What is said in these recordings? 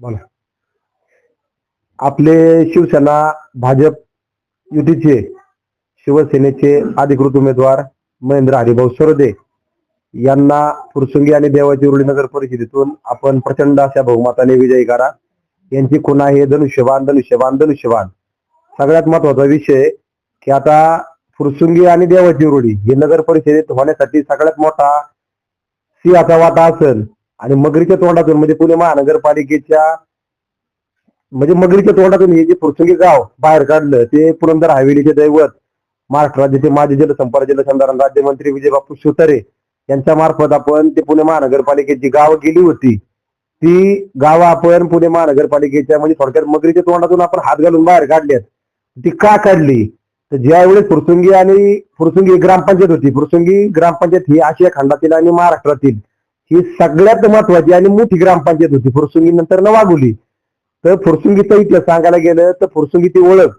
बोला. आपले शिवसेना भाजप युतीचे शिवसेनेचे अधिकृत उमेदवार महेंद्र हरिभाऊ सरोदे यांना फुरसुंगी आणि देवाची उरळी नगर परिषदेतून आपण प्रचंड अशा बहुमताने विजयी करा. यांची खूण आहे धनुष्यबाण धनुष्यबाण धनुष्यबाण. सगळ्यात महत्त्वाचा विषय की आता फुरसुंगी आणि देवाची उरळी हे नगर परिषदेत होण्यासाठी सगळ्यात मोठा सिंहाचा वाटा असेल. आणि मगरीच्या तोंडातून म्हणजे पुणे महानगरपालिकेच्या म्हणजे मगरीच्या तोंडातून हे जे फुरसुंगी गाव बाहेर काढलं ते पुरंदर हवेलीचे दैवत महाराष्ट्र राज्याचे माजी जलसंपदा जलसंधारण राज्यमंत्री विजय बापू यांच्या मार्फत आपण ते पुणे महानगरपालिकेची गावं गेली होती. ती गावं आपण पुणे महानगरपालिकेच्या म्हणजे थोडक्यात मगरीच्या तोंडातून आपण हात घालून बाहेर काढल्यात. ती का काढली? तर ज्यावेळेस फुरसुंगी आणि फुरसुंगी ग्रामपंचायत होती फुरसुंगी ग्रामपंचायत ही आशिया खंडातील आणि महाराष्ट्रातील ही सगळ्यात महत्वाची आणि मोठी ग्रामपंचायत होती फुरसुंगी. नंतर न वागुली तर फुरसुंगीचा इतिहास सांगायला गेलं तर फुरसुंगीची ओळख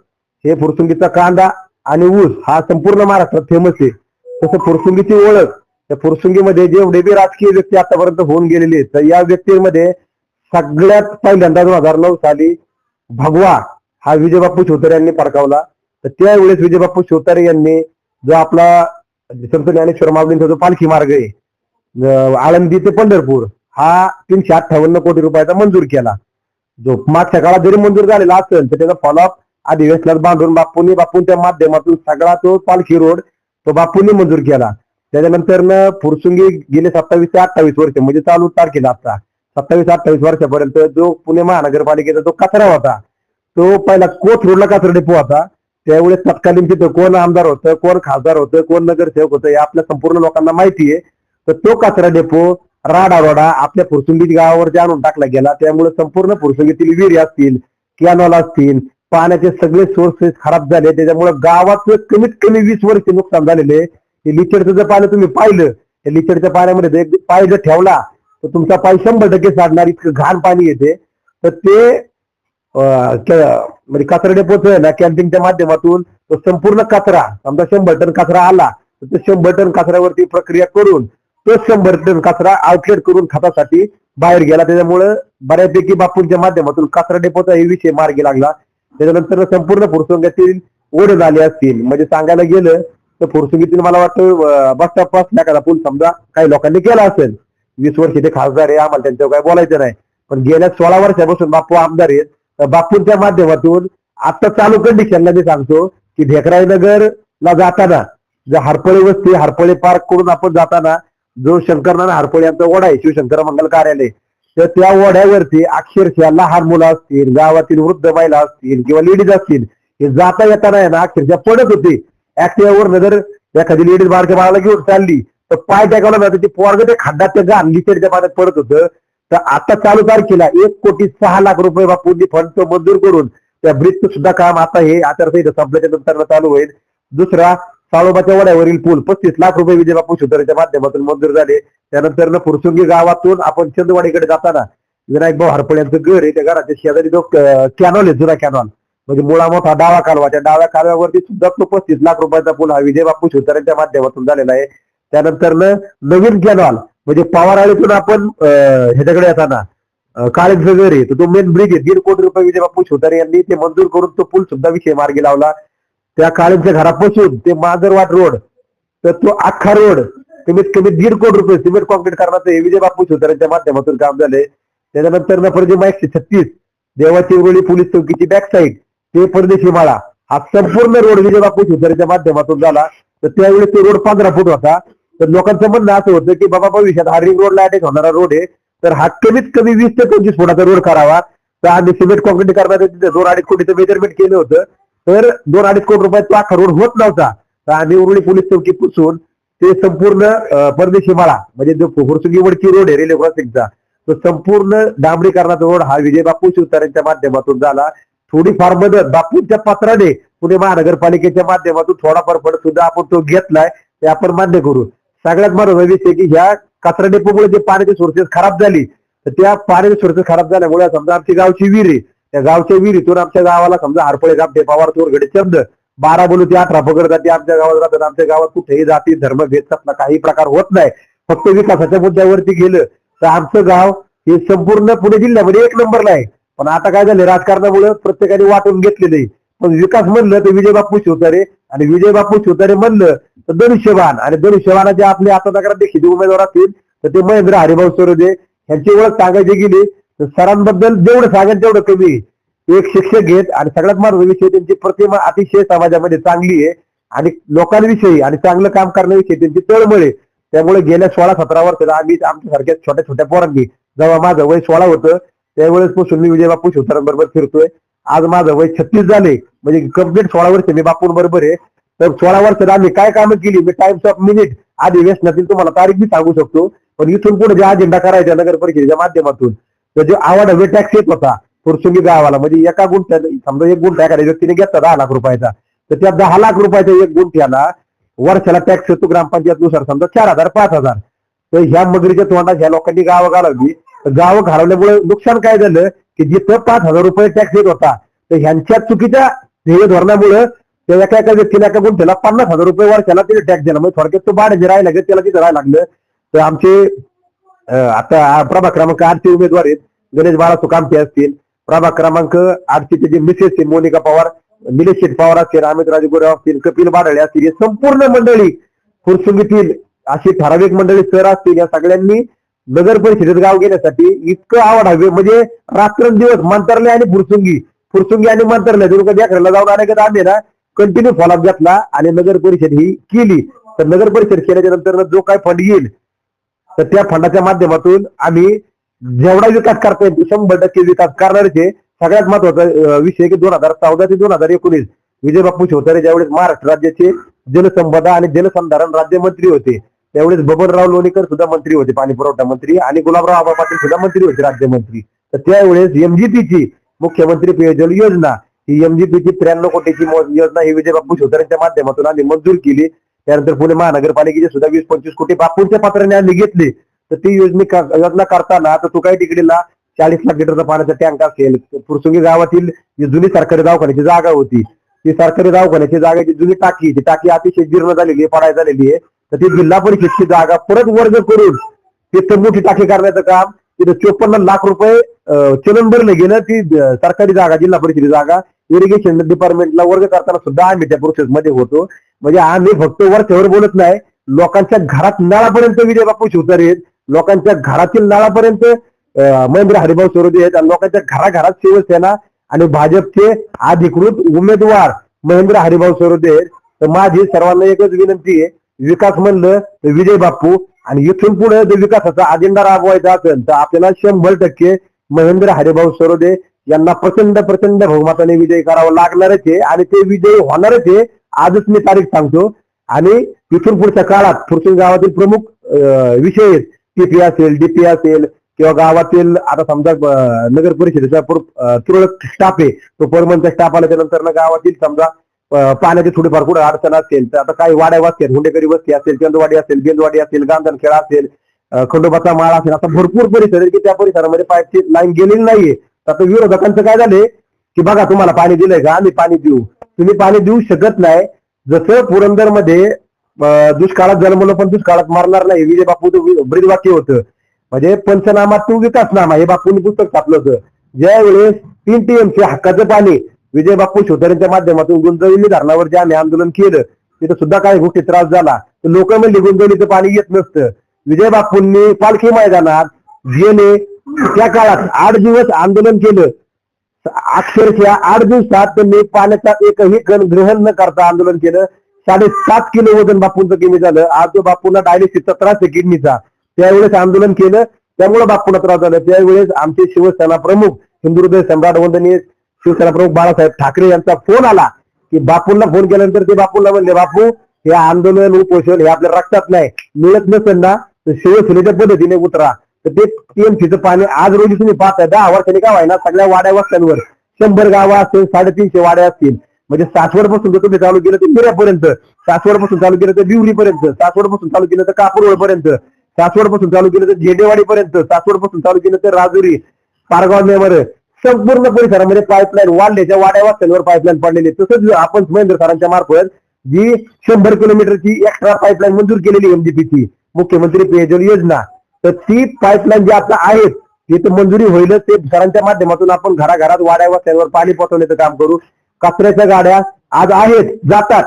हे फुरसुंगीचा कांदा आणि ऊस हा संपूर्ण महाराष्ट्रात फेमस आहे. तसं फुरसुंगीची ओळख त्या फुरसुंगीमध्ये जेवढे बी राजकीय व्यक्ती आतापर्यंत होऊन गेलेले तर या व्यक्तीमध्ये सगळ्यात पहिल्यांदा दोन हजार नऊ साली भगवा हा विजयबापू शिवतारे यांनी फडकावला तर त्यावेळेस विजयबापू शिवतारे यांनी जो आपला संत ज्ञानेश्वर माऊलींचा जो पालखी मार्ग आहे आळंदी ते पंढरपूर हा तीनशे अठ्ठावन्न कोटी रुपयाचा मंजूर केला. जो मागच्या काळात जरी मंजूर झालेला असेल तर त्याचा फॉलोअप अधिवेशनात बांधून बापूंनी बापूंच्या माध्यमातून सगळा तो पालखी रोड तो बापूंनी मंजूर केला. त्याच्यानंतर न फुरसुंगी गेले सत्तावीस ते अठ्ठावीस वर्ष म्हणजे चालू तारखेला आता. सत्तावीस अठ्ठावीस वर्षापर्यंत जो पुणे महानगरपालिकेचा जो कचरा होता तो पहिला कोच रोडला कचरा डेपो होता. त्यावेळेस तत्कालीन तिथं कोण आमदार होतं कोण खासदार होतं कोण नगरसेवक होतं हे आपल्या संपूर्ण लोकांना माहिती आहे. तर तो कचरा डेपो राडारोडा आपल्या फुरसुंगी गावावरती आणून टाकला गेला. त्यामुळे संपूर्ण फुरसुंगीतील विहिरी असतील कॅनॉल असतील पाण्याचे सगळे सोर्सेस खराब झाले. त्याच्यामुळे गावाचं कमीत कमी वीस वर्ष नुकसान झालेले. हे लिचडचं जर पाणी तुम्ही पाहिलं त्या लिचडच्या पाण्यामध्ये पाय जर ठेवला तर तुमचा पाय शंभर टक्के साधणार इतकं घाण पाणी येते. तर ते म्हणजे कचरा डेपोच आहे ना कॅन्टीनच्या माध्यमातून तो संपूर्ण कचरा समजा शंभर टन कचरा आला तर तो शंभर टन कचऱ्यावरती प्रक्रिया करून तो शंभर टन कचरा आउटलेट करून खतासाठी बाहेर गेला. त्याच्यामुळं बऱ्यापैकी बापूंच्या माध्यमातून कचरा डेपोचा हे विषय मार्गी लागला. त्याच्यानंतर संपूर्ण फुरसुंग्यातील ओढ झाले असतील. म्हणजे सांगायला गेलं तर फुरसुंगीतील मला वाटतं बस स्टॉपपासून एखादा पूल समजा काही लोकांनी केला असेल. वीस वर्ष ते खासदार आहे आम्हाला त्यांच्यावर काय बोलायचं नाही. पण गेल्या सोळा वर्षापासून बापू आमदार आहेत. बापूंच्या माध्यमातून आता चालू कंडिशनला मी सांगतो की ढेकराई नगरला जाताना जर हरपळे वस्ती हरपळे पार्क करून आपण जाताना जो शंकरनारायण हरपळ यांचा ओढा आहे शिवशंकर मंगल कार्यालय तर त्या ओढ्यावरती अक्षरशः लहान मुलं असतील गावातील वृद्ध महिला असतील किंवा लेडीज असतील हे जाता येताना आहे ना अक्षरशः पडत होते. ऍक्टिव्हावर जर एखादी लेडीज बारक्या बाळाला घेऊन चालली तर पाय टाकावला ना तर ते पोरग ते खड्डात त्या घाण पाण्यात पडत होतं. तर आता चालू तारखेला एक कोटी सहा लाख रुपये बापूंनी फंड मंजूर करून त्या ब्रिजचं सुद्धा काम आता हे आचारसंहिता संपल्याच्या नंतर चालू होईल. दुसरा साळोबाच्या वड्यावरील पूल पस्तीस लाख रुपये विजयबापू शुद्धरेच्या माध्यमातून मंजूर झाले. त्यानंतर न फुरसुंगी गावातून आपण चंदवाडीकडे जाताना विनायक भाऊ यांचं घर आहे. त्या घराच्या शेजारी जो कॅनॉल आहे जुना कॅनॉल. म्हणजे मुळा मोठा डावा कालवा. त्या डाव्या कालव्यावरती सुद्धा तो पस्तीस लाख रुपयाचा पूल हा विजय बापू शिवतारेंच्या माध्यमातून झालेला आहे. त्यानंतर नवीन कॅनॉल म्हणजे पवाराळीतून आपण ह्याच्याकडे येताना काळेचं घर आहे. तो मेन ब्रिज आहे. दीड कोटी रुपये विजय बापू शिवतारे यांनी ते मंजूर करून तो पूल सुद्धा विषय मार्गी लावला. त्या काळेंच्या घरापासून ते मांजरवाट रोड तर तो अख्खा रोड कमीत कमी दीड कोटी रुपये सिमेंट कॉन्क्रीट करण्याचं हे विजय बापू शिवतारेंच्या माध्यमातून काम झाले त्याच्यानंतर न परजिमा एकशे छत्तीस देवाची उरळी पोलीस चौकीची बॅक साईड ते परदेशी माळा हा संपूर्ण रोड विजय बापू शिवतारेच्या माध्यमातून झाला. तर त्यावेळी तो रोड पंधरा फूट होता. तर लोकांचं म्हणणं असं होतं की बाबा भविष्यात हा रिंग रोडला अटॅक होणारा रोड आहे. तर हा कमीत कमी वीस ते पंचवीस फुटाचा रोड करावा. तर आम्ही सिमेंट कॉन्क्रीट करण्याचं दोन अडीच कोटीचं मेजरमेंट केलं होतं. तर दोन अडीच कोटी रुपयात तो अखरोड रोड होत नव्हता. तर आम्ही उरुळी पोलीस चौकी पुसून ते संपूर्ण परदेशी माळा म्हणजे जो होरसुगी वडकी रोड आहे रेल्वे क्रॉसिंगचा तो संपूर्ण डांबरीकरणाचा रोड हा विजय बापू शिवतारेंच्या माध्यमातून झाला. थोडीफार मदत बापूंच्या पात्राने पुणे महानगरपालिकेच्या माध्यमातून थोडाफार फड सुद्धा आपण तो घेतलाय ते आपण मान्य करू. सगळ्यात महत्त्वाचा विषय की ह्या कचरा डेपोमुळे जे पाण्याची सोर्सेस खराब झाली तर त्या पाण्याची सोर्सेस खराब झाल्यामुळे समजा आमची गावची विहीर आहे त्या गावच्या विहिरीतून आमच्या गावाला समजा हरपळे गाव टेपावर चोरगडे चंद बारा बोलू ते अठरा पकड जाते आमच्या गावात राहतात आमच्या गावात कुठेही जाती धर्म भेदतात कसला काही प्रकार होत नाही. फक्त विकासाच्या मुद्द्यावरती गेलं तर आमचं गाव हे संपूर्ण पुणे जिल्ह्यामध्ये एक नंबरला आहे. पण आता काय झालं राजकारणामुळे प्रत्येकाने वाटून घेतलेलं आहे. पण विकास म्हणलं तर विजय बापू शिवतारे आणि विजय बापू शिवतारे म्हणलं तर धनुष्यबाण. आणि धनुष्यबाणाचे आपले आता नगरात देखील उमेदवार असतील तर ते महेंद्र हरिभाऊ सरोदे यांची ओळख सांगायची गेली सरांबद्दल जेवढं सांगेल तेवढं कमी एक शिक्षक घेत आणि सगळ्यात महत्त्वाचा विषय त्यांची प्रतिमा अतिशय समाजामध्ये चांगली आहे आणि लोकांविषयी आणि चांगलं काम करण्याविषयी त्यांची तळमळ आहे. त्यामुळे गेल्या सोळा सतरा वर्षाला आम्ही आमच्या सारख्या छोट्या छोट्या पोरांनी जेव्हा माझं वय सोळा होतं त्यावेळेस पासून मी विजय बापू शिवसरांबरोबर फिरतोय. आज माझं वय छत्तीस झाले म्हणजे कंप्लीट सोळा वर्ष मी बापूंबरोबर आहे. तर सोळा वर्षात आम्ही काय कामं केली? मी टाइम्स ऑफ मिनिट अधिवेशनातील तुम्हाला तारीख बी सांगू शकतो. पण इथून पुढे जे अजेंडा करायचा नगर परिषदेच्या माध्यमातून तर जो आवाड हवे टॅक्स येत होता पुरसुंगी गावाला म्हणजे एका गुंठ्या समजा एक गुंठा एखाद्या व्यक्तीने घेतला दहा लाख रुपयाचा तर त्या दहा लाख रुपयाच्या एक गुंठ्याला वर्षाला टॅक्स येतो ग्रामपंचायतनुसार समजा चार हजार पाच हजार. तर ह्या मगरीच्या तोंडात ह्या लोकांनी गावं घालवली. तर गावं घालवल्यामुळे नुकसान काय झालं? की जिथं पाच हजार रुपये टॅक्स येत होता तर ह्यांच्या चुकीच्या ध्येय धोरणामुळे त्या एका एका व्यक्तीला एका गुंठ्याला पन्नास हजार रुपये वर्षाला तिने टॅक्स दिला. म्हणजे थोडक्यात तो भाडे राहायला लागेल त्याला तिथं राहायला लागलं. तर आमचे आता प्रभाग क्रमांक आठचे उमेदवार आहेत. गणेश बाळा सुकामते असतील. प्रभाग क्रमांक आठचे जे मिसेस आहेत मोनिका पवार निलेश शेठ पवार असतील अमित राजे गोरे असतील कपिल बाडळे असतील हे संपूर्ण मंडळी फुरसुंगीतील अशी ठराविक मंडळी सर असतील या सगळ्यांनी नगर परिषदेत गाव घेण्यासाठी इतकं आवड हवे. म्हणजे रात्रंदिवस मंतरले आणि फुरसुंगी. फुरसुंगी आणि मंतरले. दोन कधी अकराला जाऊन अनेकदा आम्ही ना कंटिन्यू फॉलोअप घेतला आणि नगर परिषद ही केली. तर नगर परिषद केल्याच्यानंतर जो काय फंड येईल तर त्या फंडाच्या माध्यमातून आम्ही जेवढा विकास करता येईल शंभर टक्के विकास करणारे सगळ्यात महत्त्वाचा विषय की दोन हजार चौदा ते दोन हजार एकोणीस विजय बापू शिवतारे ज्यावेळेस महाराष्ट्र राज्याचे जलसंपदा आणि जलसंधारण राज्यमंत्री होते त्यावेळेस बबनराव लोणीकर सुद्धा मंत्री होते पाणी पुरवठा मंत्री आणि गुलाबराव आबा पाटील सुद्धा मंत्री होते राज्यमंत्री तर त्यावेळेस एमजीपीची मुख्यमंत्री पेयजल योजना ही एमजीपीची त्र्याण्णव कोटीची योजना ही विजय बापू शिवतारेंच्या माध्यमातून आम्ही मंजूर केली. त्यानंतर पुणे महानगरपालिकेचे सुद्धा वीस पंचवीस कोटी बापूंच्या पात्राने आम्ही घेतले. तर ती योजने योजना करताना तर तुकाई तिकडीला चाळीस लाख लिटरचा पाण्याचा टँक असेल पुरसुंगी गावातील जी जुनी सरकारी दवाखान्याची जागा होती ती सरकारी दवाखान्याची जागाची जुनी टाकी ती टाकी अतिशय जीर्ण झालेली आहे पडाय झालेली आहे. तर ती जिल्हा परिषदची जागा परत वर्ग करून तिथं मोठी टाकी करण्याचं काम तिथं चोपन्न लाख रुपये चलन भरलं गेलं ती सरकारी जागा जिल्हा परिषदेची जागा इरिगेशन डिपार्टमेंटला वर्ग करताना सुद्धा आम्ही त्या प्रोसेस मध्ये होतो. म्हणजे आम्ही फक्त वरच्यावर बोलत नाही लोकांच्या घरात नळापर्यंत विजय बापू शिवतारे आहेत लोकांच्या घरातील नळापर्यंत महेंद्र हरिभाऊ सरोदे आहेत आणि लोकांच्या घराघरात शिवसेना आणि भाजपचे अधिकृत उमेदवार महेंद्र हरिभाऊ सरोदे आहेत. तर माझी सर्वांना एकच विनंती आहे विकास म्हणलं तर विजय बापू आणि इथून पुढे जर विकासाचा अजेंडा राबवायचा असेल तर आपल्याला शंभर टक्के महेंद्र हरिभाऊ सरोदे यांना प्रचंड प्रचंड बहुमताने विजय करावा लागणारच आहे आणि ते विजय होणारच आहे आजच मी तारीख सांगतो. आणि इथून पुढच्या काळात पुढच्या गावातील प्रमुख विषय आहेत टीपी असेल डीपी असेल किंवा गावातील आता समजा नगर परिषदेचा तुरळक स्टाफ आहे तो परमनचा स्टाफ आल्याच्यानंतर गावातील समजा पाण्याचे थोडेफार थोडीफार कुठे अडचण असेल तर आता काही वाड्या वस्ती हुंडेकरी वस्ती असेल चंदवाडी असेल बेंदवाडी असेल गांधण असेल खंडोबाचा माळ असेल असा भरपूर परिसर आहे की त्या परिसरामध्ये पाईपची लाईन गेलेली नाहीये. आता विरोधकांचं काय झाले की बघा तुम्हाला पाणी दिलंय का? आम्ही पाणी देऊ. तुम्ही पाणी देऊ शकत नाही. जसं पुरंदरमध्ये दुष्काळात जन्मलं पण दुष्काळात मारणार नाही. विजय बापू ब्रीद वाक्य होतं. म्हणजे पंचनामा तू विकासनामा हे बापूंनी पुस्तक छापलं होतं. ज्यावेळेस तीन टीएमसी हक्काचं पाणी विजय बापू शिवतारेंच्या माध्यमातून गुंजवली धरणावर जे आम्ही आंदोलन केलं तिथं सुद्धा काही गोष्टी त्रास झाला. तर लोक म्हणजे गुंजवलीचं पाणी येत नसतं. विजय बापूंनी पालखी मैदानात गेले त्या काळात आठ दिवस आंदोलन केलं. अक्षरशः आठ दिवसात त्यांनी पाण्याचा एकही कण ग्रहण न करता आंदोलन केलं. साडेसात किलो वजन बापूंचं कमी झालं. आज जो बापूंना डायलिसिसचा त्रास आहे किडनीचा त्यावेळेस आंदोलन केलं. त्यामुळे बापूंना त्रास झाला. त्यावेळेस आमचे शिवसेना प्रमुख हिंदुहृदय सम्राट वंदनीय शिवसेना प्रमुख बाळासाहेब ठाकरे यांचा फोन आला की बापूंना फोन केल्यानंतर ते बापूंना म्हणले बापू हे आंदोलन उपोषण हे आपल्या रक्तात नाही. मिळत नसेल ना तर शिवसेनेच्या पद्धतीने उतरा. तर ते टीएमसीचं पाणी आज रोजी तुम्ही पाहता दहा वर्षांनी गाव आहे ना सगळ्या वाड्या वस्त्यांवर. शंभर गावं असतील साडेतीनशे वाड्या असतील. म्हणजे सासवडपासून जर तुम्ही चालू केलं तर मिऱ्यापर्यंत सासवडपासून चालू केलं तर बिवरीपर्यंत सासवडपासून चालू केलं तर कापूरवड पर्यंत सासवडपासून चालू केलं तर झेडेवाडी पर्यंत सासवडपासून चालू केलं तर राजुरी पारगाव मेमर संपूर्ण परिसरामध्ये पाईपलाईन वाढल्याच्या वाड्या वस्त्यांवर पाईपलाईन पडलेली तसंच आपण महेंद्र सरांच्या मार्फत जी शंभर किलोमीटरची एक्स्ट्रा पाईपलाईन मंजूर केलेली एमडीपीची मुख्यमंत्री पेयजल योजना तर ती पाईपलाईन जी आता आहेत ती तर मंजुरी होईल ते सरांच्या माध्यमातून आपण घराघरात वाड्या वस्त्यांवर पाणी पोहोचवण्याचं काम करू. कचऱ्याच्या गाड्या आज आहेत जातात.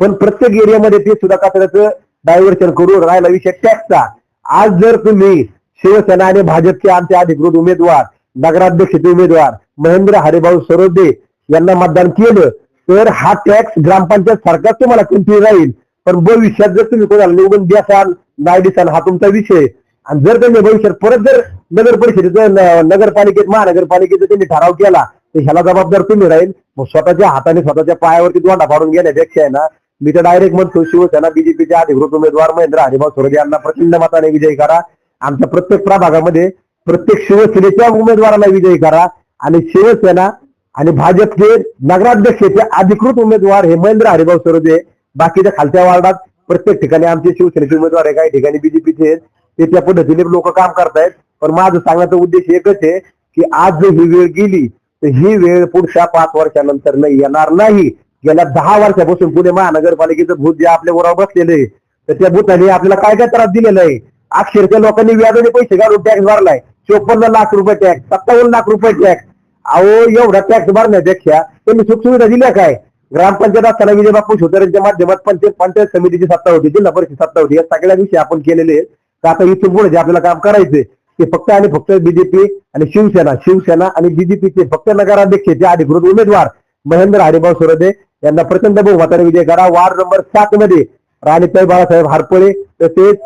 पण प्रत्येक एरियामध्ये ते सुद्धा कचऱ्याचं डायव्हर्शन करू राहिला विषय टॅक्सचा आज जर तुम्ही शिवसेना आणि भाजपचे आमचे अधिकृत उमेदवार नगराध्यक्षचे उमेदवार महेंद्र हरिभाऊ सरोदे यांना मतदान केलं तर हा टॅक्स ग्रामपंचायत सरकार तुम्हाला कंटिन्यू राहील. पण भविष्यात जर तुम्ही कोणाला निवडून द्यासाल नाही दिसाल हा तुमचा विषय. आणि जर त्यांनी भविष्यात परत जर नगर परिषदेचं नगरपालिकेत महानगरपालिकेचा त्यांनी ठराव केला तर ह्याला जबाबदार तुम्ही राहील. मग स्वतःच्या हाताने स्वतःच्या पायावरती दोंडा फाडून घेण्यापेक्षा आहे ना मी तर डायरेक्ट म्हणतो शिवसेना बीजेपीचे अधिकृत उमेदवार महेंद्र हरिभाऊ सोरगे यांना प्रचंड मताने विजयी करा. आमच्या प्रत्येक प्रभागामध्ये प्रत्येक शिवसेनेच्या उमेदवाराला विजयी करा. आणि शिवसेना आणि भाजपचे नगराध्यक्षाचे अधिकृत उमेदवार हे महेंद्र हरिभाऊ सोरगे बाकीच्या खालच्या वार्डात प्रत्येक ठिकाणी आमचे शिवसेनेचे उमेदवार आहे काही ठिकाणी बीजेपीचे आहेत. ते त्या पद्धतीने लोक काम करतायत. पण माझं सांगण्याचा उद्देश एकच आहे की आज जर ही वेळ गेली तर ही वेळ पुढच्या पाच वर्षानंतर नाही येणार नाही. गेल्या दहा वर्षापासून पुणे महानगरपालिकेचं भूत जे आपल्या बरोबर बसलेलं आहे तर त्या भूताने आपल्याला काय काय त्रास दिलेला आहे? अक्षरशः लोकांनी व्याजाने पैसे काढून टॅक्स भरलाय. चोपन्न लाख रुपये टॅक्स सत्तावन्न लाख रुपये टॅक्स अहो एवढा टॅक्स भरण्यापेक्षा त्यांनी सुखसुविधा दिल्या काय? ग्रामपंचायत असताना विजय बापू शिवतऱ्यांच्या माध्यमात पंचायत पंचायत समितीची सत्ता होती जिल्हा परिषद सत्ता होती या सगळ्या विषयी आपण केलेले आहेत. तर आता इथून पुढे जे आपल्याला काम करायचंय ते फक्त आणि फक्त बीजेपी आणि शिवसेना शिवसेना आणि बीजेपीचे फक्त नगराध्यक्षाचे अधिकृत उमेदवार महेंद्र हरिभाऊ सुरदे यांना प्रचंड बहुमताने विजय करा. वार्ड नंबर सात मध्ये राणीताई बाळासाहेब हारपळे तसेच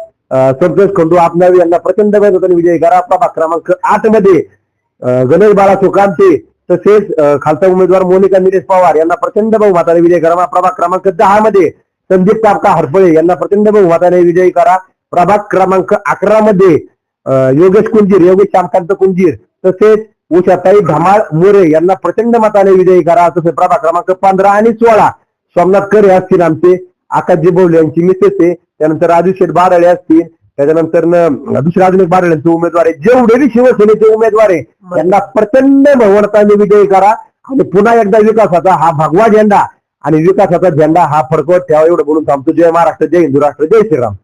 संतोष खंडू आपनावी यांना प्रचंड बहुमताने विजय करा. प्रभाग क्रमांक आठमध्ये अं, गणेश बाळा सुकांते तसेच अं, खालचा उमेदवार मोनिका निलेश पवार यांना प्रचंड बहुमताने विजय करा. प्रभाग क्रमांक दहा मध्ये संदीप कापका हरपळे यांना प्रचंड बहुमताने विजयी करा. प्रभाग क्रमांक अकरा मध्ये योगेश कुंजीर योगेश श्यामकांत कुंजीर तसेच उषाताई धमाळ मोरे यांना प्रचंड मताने विजयी करा तसेच प्रभाग क्रमांक पंधरा आणि सोळा. सोमनाथ करे असतील आमचे आकाशजी बोवले यांची मिसेस आहे. त्यानंतर राजू शेठ बाराळे असतील. त्याच्यानंतर दुसरे अजून एक उमेदवार आहे जेवढे शिवसेनेचे उमेदवार आहे त्यांना प्रचंड बहुमताने विजयी करा. आणि पुन्हा एकदा विकासाचा हा भगवा झेंडा आणि विकासाचा झेंडा हा फडकवत ठेवा एवढं बोलून थांबतो. जय महाराष्ट्र जय हिंदू राष्ट्र जय श्रीराम.